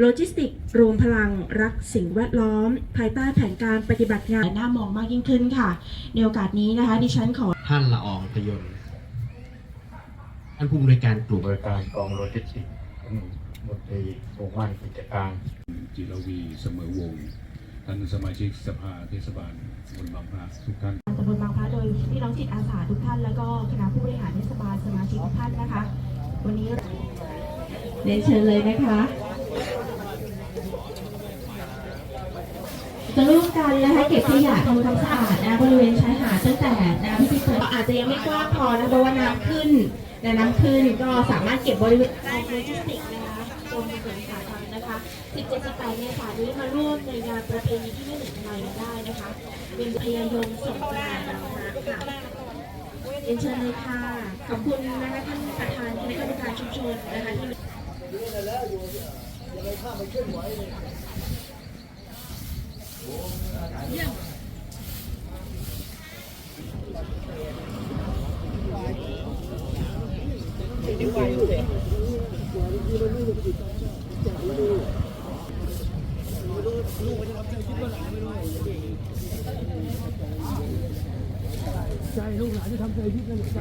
โลจิสติกรวมพลังรักสิ่งแวดล้อม ภายใต้แผนการปฏิบัติงานน่ามองมากยิ่งขึ้นค่ะ ในโอกาสนี้นะคะ ดิฉันขอ ท่านละอองพยนต์ท่านผู้อำนวยการกลุ่มบริการกองโลจิสติกส์ท่านมนตรีวงศ์มั่นกิจการ จิรวีเสมอวงศ์ท่านสมาชิกสภาเทศบาลตำบลบางพระทุกท่าน ตำบลบางพระโดยพี่น้องจิตอาสาทุกท่าน แล้วก็คณะผู้บริหารเทศบาลสมาชิกทุกท่านนะคะ วันนี้เรียนเชิญเลยนะคะ จะร่วมกันนะคะเก็บขยะทำความสะอาดนะบริเวณชายหาดตั้งแต่น้ำที่เปิดอาจจะยังไม่กว้างพอนะเพราะว่าน้ำขึ้นแต่น้ำขึ้นก็สามารถเก็บบริเวณโลจิสติกส์นะคะกรมส่งสาธารณะนะคะ 17-18เมษายนนี้มาร่วมในงานประเพณีที่ไม่เหมือนใครได้นะคะ เป็นพยายมส่งกรานต์นะคะค่ะเรียนเชิญเลยค่ะ ขอบคุณนะคะท่านประธานคณะกรรมการชุมชนนะคะที่ ใจลูกหลานที่ทำใจที่นั่นใจ